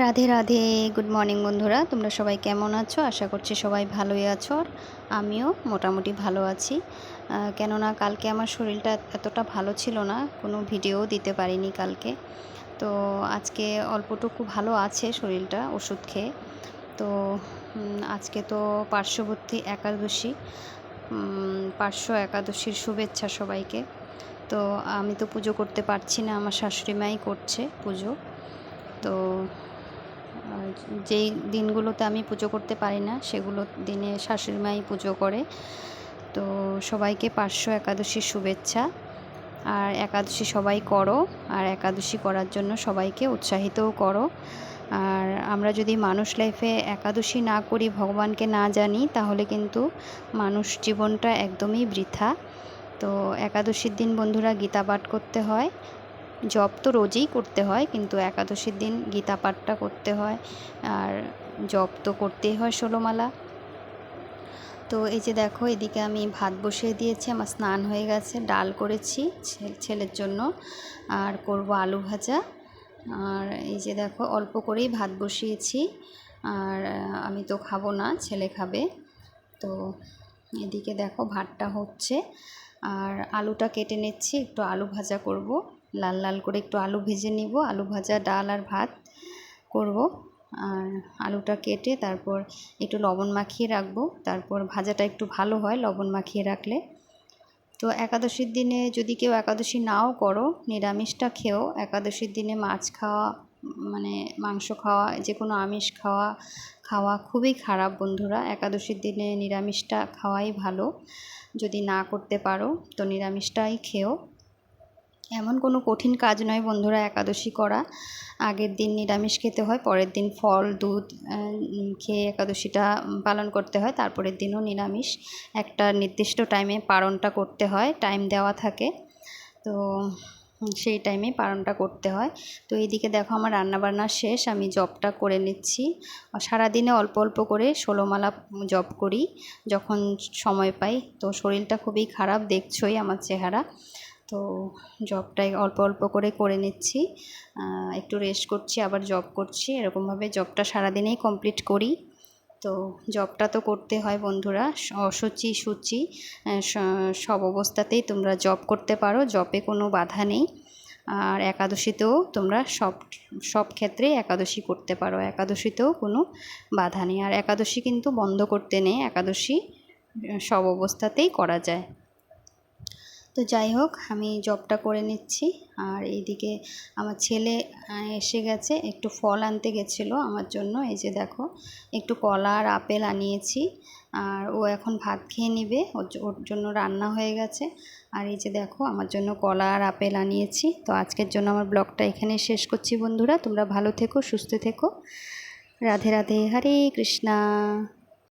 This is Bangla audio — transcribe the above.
রাধে রাধে। গুড মর্নিং বন্ধুরা। তোমরা সবাই কেমন আছো? আশা করছি সবাই ভালোই আছো আর আমিও মোটামুটি ভালো আছি। কেননা কালকে আমার শরীরটা এতটা ভালো ছিল না, কোনো ভিডিও দিতে পারিনি কালকে। তো আজকে অল্পটুকু ভালো আছে শরীরটা, ওষুধ খেয়ে। তো আজকে তো পার্শ্ববর্তী একাদশী। পার্শ্ব একাদশীর শুভেচ্ছা সবাইকে। তো আমি তো পুজো করতে পারছি না, আমার শাশুড়ি মাই করছে পুজো। তো যেই দিনগুলোতে আমি পুজো করতে পারি না, সেগুলো দিনে শাশুড়ি মাই পুজো করে। তো সবাইকে পার্শ্ব একাদশীর শুভেচ্ছা। আর একাদশী সবাই করো, আর একাদশী করার জন্য সবাইকে উৎসাহিতও করো। আর আমরা যদি মানুষ লাইফে একাদশী না করি, ভগবানকে না জানি, তাহলে কিন্তু মানুষ জীবনটা একদমই বৃথা। তো একাদশীর দিন বন্ধুরা গীতা পাঠ করতে হয়। জপ তো রোজই করতে হয়, কিন্তু একাদশীর দিন গীতা পাঠটা করতে হয়, আর জপ তো করতেই হয় ষোলোমালা তো এই যে দেখো, এদিকে আমি ভাত বসিয়ে দিয়েছি, আমার স্নান হয়ে গেছে, ডাল করেছি ছেলের জন্য, আর করব আলু ভাজা। আর এই যে দেখো, অল্প করেই ভাত বসিয়েছি, আর আমি তো খাব না, ছেলে খাবে। তো এদিকে দেখো, ভাতটা হচ্ছে, আর আলুটা কেটে নিচ্ছি, একটু আলু ভাজা করব। লাল লাল করে একটু আলু ভেজে নিব। আলু ভাজা, ডাল আর ভাত করব। আর আলুটা কেটে তারপর একটু লবণ মাখিয়ে রাখব। তারপর ভাজাটা একটু ভালো হয় লবণ মাখিয়ে রাখলে। তো একাদশীর দিনে যদি কেউ একাদশী নাও করো, নিরামিষটা খেও। একাদশীর দিনে মাছ খাওয়া মানে মাংস খাওয়া যে কোনো আমিষ খাওয়া খাওয়া খুবই খারাপ বন্ধুরা। একাদশীর দিনে নিরামিষটা খাওয়াই ভালো। যদি না করতে পারো, তো নিরামিষটাই খেও। এমন কোনো কঠিন কাজ নয় বন্ধুরা, একাদশী করা। আগের দিন নিরামিষ খেতে হয়, পরের দিন ফল, দুধ খেয়ে একাদশীটা পালন করতে হয়। তারপরের দিনও নিরামিষ। একটা নির্দিষ্ট টাইমে পালনটা করতে হয়, টাইম দেওয়া থাকে। তো সেই টাইমে পালনটা করতে হয়। তো এইদিকে দেখো আমার রান্নাবান্না শেষ, আমি জবটা করে নিচ্ছি। সারাদিনে অল্প অল্প করে ষোলোমালা জব করি, যখন সময় পাই। তো শরীরটা খুবই খারাপ, দেখছোই আমার চেহারা। তো জবটাই অল্প অল্প করে করে নিচ্ছি। একটু রেস্ট করছি, আবার জব করছি। এরকমভাবে জবটা সারাদিনেই কমপ্লিট করি। তো জবটা তো করতে হয় বন্ধুরা, অসুচি সুচি সব অবস্থাতেই তোমরা জব করতে পারো জবে কোনো বাধা নেই। আর একাদশীতেও তোমরা সব সব ক্ষেত্রেই একাদশী করতে পারো, একাদশীতেও কোনো বাধা নেই। আর একাদশী কিন্তু বন্ধ করতে নেই, একাদশী সব অবস্থাতেই করা যায়। তো যাই হোক, আমি জবটা করে নিচ্ছি। আর এইদিকে আমার ছেলে এসে গেছে। একটু ফল আনতে গেছিল আমার জন্য। এই যে দেখো, একটু কলা আর আপেল আনিয়েছি। আর ও এখন ভাত খেয়ে নিবে। ওর জন্য রান্না হয়ে গেছে। আর এই যে দেখো, আমার জন্য কলা আর আপেল আনিয়েছি। তো আজকের জন্য আমার ব্লগটা এখানে শেষ করছি বন্ধুরা। তোমরা ভালো থেকো, সুস্থ থেকো। রাধে রাধে, হরে কৃষ্ণা।